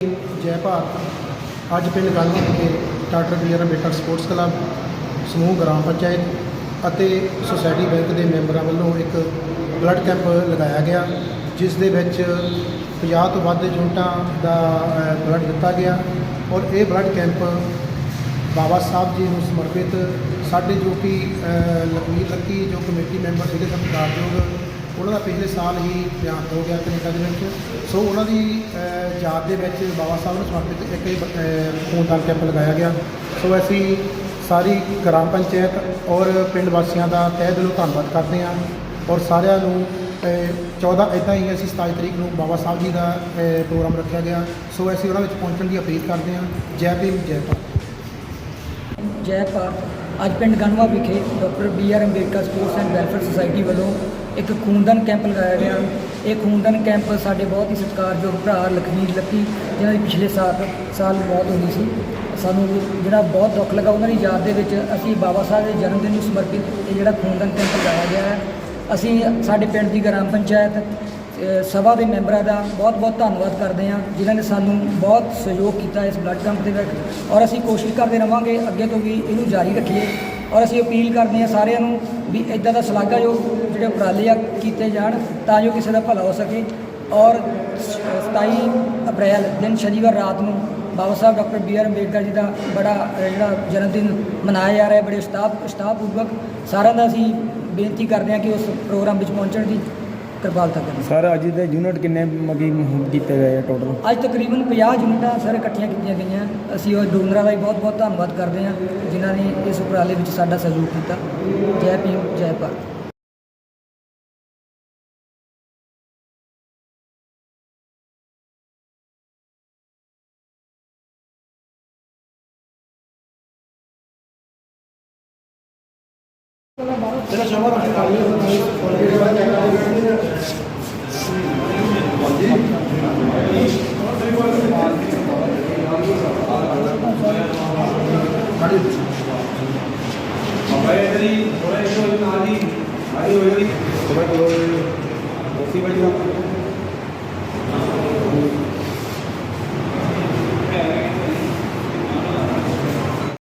ਜੈ ਭਾਰਤ। ਅੱਜ ਪਿੰਡ ਗਾਂਧੀ ਵਿਖੇ doctor B R Ambedkar sports club ਸਮੂਹ ਗ੍ਰਾਮ ਪੰਚਾਇਤ ਅਤੇ ਸੁਸਾਇਟੀ ਬੈਂਕ ਦੇ ਮੈਂਬਰਾਂ ਵੱਲੋਂ ਇੱਕ ਬਲੱਡ ਕੈਂਪ ਲਗਾਇਆ ਗਿਆ ਜਿਸ ਦੇ ਵਿੱਚ 50 ਤੋਂ ਵੱਧ ਯੂਨਿਟਾਂ ਦਾ ਬਲੱਡ ਦਿੱਤਾ ਗਿਆ ਔਰ ਇਹ ਬਲੱਡ ਕੈਂਪ ਬਾਬਾ ਸਾਹਿਬ ਜੀ ਨੂੰ ਸਮਰਪਿਤ ਸਾਡੇ ਜੋ ਕਿ ਅ, ਲਖਵੀਰ ਲੱਕੀ ਜੋ ਕਮੇਟੀ ਮੈਂਬਰ ਸੀਗੇ ਸਤਿਕਾਰਯੋਗ ਉਹਨਾਂ ਦਾ ਪਿਛਲੇ ਸਾਲ ਹੀ ਦੇਹਾਂਤ ਹੋ ਗਿਆ ਕੈਨੇਡਾ ਦੇ ਵਿੱਚ। ਸੋ ਉਹਨਾਂ ਦੀ ਯਾਦ ਦੇ ਵਿੱਚ ਬਾਬਾ ਸਾਹਿਬ ਨੂੰ ਸਮਰਪਿਤ ਇੱਕ ਇਹ ਖੂਨਦਾਨ ਕੈਂਪ ਲਗਾਇਆ ਗਿਆ। ਸੋ ਅਸੀਂ ਸਾਰੀ ਗ੍ਰਾਮ ਪੰਚਾਇਤ ਔਰ ਪਿੰਡ ਵਾਸੀਆਂ ਦਾ ਤਹਿ ਦਿਲੋਂ ਧੰਨਵਾਦ ਕਰਦੇ ਹਾਂ ਔਰ ਸਾਰਿਆਂ ਨੂੰ ਅ, 14 ਇੱਦਾਂ ਹੀ ਅਸੀਂ 27 ਤਰੀਕ ਨੂੰ ਬਾਬਾ ਸਾਹਿਬ ਜੀ ਦਾ ਪ੍ਰੋਗਰਾਮ ਰੱਖਿਆ ਗਿਆ। ਸੋ ਅਸੀਂ ਉਹਨਾਂ ਵਿੱਚ ਪਹੁੰਚਣ ਦੀ ਅਪੀਲ ਕਰਦੇ ਹਾਂ। ਜੈ ਭੀਮ ਜੈ ਭਾਰਤ। ਜੈ ਭਾਰਤ। ਅੱਜ ਪਿੰਡ ਗਨਵਾ ਵਿਖੇ doctor B R Ambedkar sports and welfare society ਵੱਲੋਂ ਇੱਕ ਖੂਨਦਾਨ ਕੈਂਪ ਲਗਾਇਆ ਗਿਆ। ਇਹ ਖੂਨਦਾਨ ਕੈਂਪ ਸਾਡੇ ਬਹੁਤ ਹੀ ਸਤਿਕਾਰਯੋਗ ਭਰਾ ਲਖਵੀਰ ਲੱਕੀ, ਜਿਨ੍ਹਾਂ ਦੀ ਪਿਛਲੇ ਸਾਲ ਸਾਲ ਮੌਤ ਹੋਈ ਸੀ। ਸਾਨੂੰ ਜਿਹੜਾ ਬਹੁਤ ਦੁੱਖ ਲੱਗਾ, ਉਹਨਾਂ ਦੀ ਯਾਦ ਦੇ ਵਿੱਚ ਅਸੀਂ ਬਾਬਾ ਸਾਹਿਬ ਦੇ ਜਨਮ ਦਿਨ ਨੂੰ ਸਮਰਪਿਤ ਇਹ ਜਿਹੜਾ ਖੂਨਦਾਨ ਕੈਂਪ ਲਗਾਇਆ ਗਿਆ ਹੈ। ਅਸੀਂ ਸਾਡੇ ਪਿੰਡ ਦੀ ਗ੍ਰਾਮ ਪੰਚਾਇਤ ਸਭਾ ਦੇ ਮੈਂਬਰਾਂ ਦਾ ਬਹੁਤ-ਬਹੁਤ ਧੰਨਵਾਦ ਕਰਦੇ ਹਾਂ, ਜਿਨ੍ਹਾਂ ਨੇ ਸਾਨੂੰ ਬਹੁਤ ਸਹਿਯੋਗ ਕੀਤਾ ਇਸ ਬਲੱਡ ਕੈਂਪ ਦੇ ਵਿੱਚ। ਔਰ ਅਸੀਂ ਕੋਸ਼ਿਸ਼ ਕਰਦੇ ਰਵਾਂਗੇ ਅੱਗੇ ਤੋਂ ਵੀ ਇਹਨੂੰ ਜਾਰੀ ਰੱਖੀਏ। ਔਰ ਅਸੀਂ ਅਪੀਲ ਕਰਦੇ ਹਾਂ ਸਾਰਿਆਂ ਨੂੰ ਵੀ ਇਦਾਂ ਦਾ ਸ਼ਲਾਘਾਯੋਗ ਜਿਹੜੇ ਉਪਰਾਲੇ ਆ ਕੀਤੇ ਜਾਣ, ਤਾਂ ਜੋ ਕਿਸੇ ਦਾ ਭਲਾ ਹੋ ਸਕੇ। ਔਰ ਸ- 27 ਅਪ੍ਰੈਲ, ਦਿਨ ਸ਼ਨੀਵਾਰ ਰਾਤ ਨੂੰ Baba Sahib doctor B R Ambedkar ji ਦਾ ਬੜਾ ਜਿਹੜਾ ਜਨਮ ਦਿਨ ਮਨਾਇਆ ਜਾ ਰਿਹਾ, ਬੜੇ ਉਸਤਾਦ ਪੂਰਵਕ ਸਾਰਿਆਂ ਦਾ ਅਸੀਂ ਬੇਨਤੀ ਕਰਦੇ ਹਾਂ ਕਿ ਉਸ ਪ੍ਰੋਗਰਾਮ ਵਿੱਚ ਪਹੁੰਚਣ ਦੀ ਕਿਰਪਾਲਤਾ ਕरें ਸਰ ਅੱਜ ਦੇ ਯੂਨਿਟ ਕਿੰਨੇ ਮਗੀ ਕੀਤੇ ਗਏ ਆ ਟੋਟਲ ਅੱਜ ਤਕਰੀਬਨ 50 ਯੂਨਿਟਾਂ ਸਰ ਇਕੱਠੀਆਂ ਕੀਤੀਆਂ ਗਈਆਂ। ਅਸੀਂ ਉਹ ਡੋਨਰਾਂ ਦਾ ਵੀ ਬਹੁਤ ਬਹੁਤ ਧੰਨਵਾਦ ਕਰਦੇ ਹਾਂ ਜਿਨ੍ਹਾਂ ਨੇ ਇਸ ਉਪਰਾਲੇ ਵਿੱਚ ਸਾਡਾ ਸਹਿਯੋਗ ਕੀਤਾ। ਜੈ ਭੀਮ ਜੈ ਭਾਰਤ। ਥੋੜਾ ਜਿਹਾ ਨਾਲ ਦੀ ਆਈ ਹੋਈ ਹੋਈ ਥੋੜਾ ਕੋਲ ਉਸੇ ਵਜ੍ਹਾ